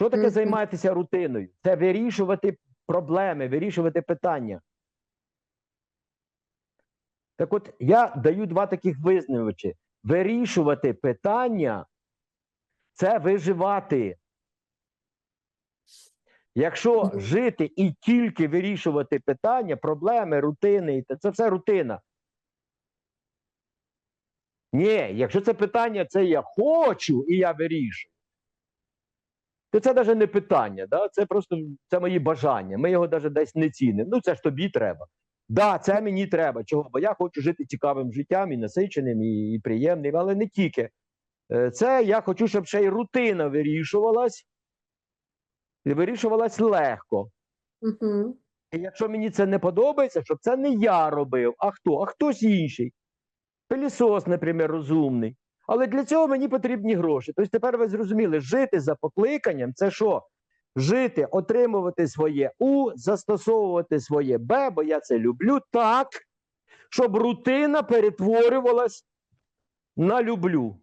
Що таке займатися рутиною? Це вирішувати проблеми, вирішувати питання. Так от я даю два таких визнавачі. Вирішувати питання це виживати. Якщо жити і тільки вирішувати питання, проблеми, рутини, це все рутина. Ні, якщо це питання, це я хочу і я вирішую, то це навіть не питання, да? це просто це мої бажання. Ми його навіть десь не цінимо. Ну, це ж тобі треба. Да, це мені треба. Чого? Бо я хочу жити цікавим життям і насиченим, і, і приємним, але не тільки. Е, Це я хочу, щоб ще й рутина вирішувалась, і вирішувалась легко. Мгм. І якщо мені це не подобається, щоб це не я робив, а хто? А хтось інший. Пилісос, наприклад, розумний. Але для цього мені потрібні гроші. Тобто тепер ви зрозуміли, жити за покликанням це що? Жити, отримувати своє У, застосовувати своє Б, бо я це люблю так, щоб рутина перетворювалась на люблю.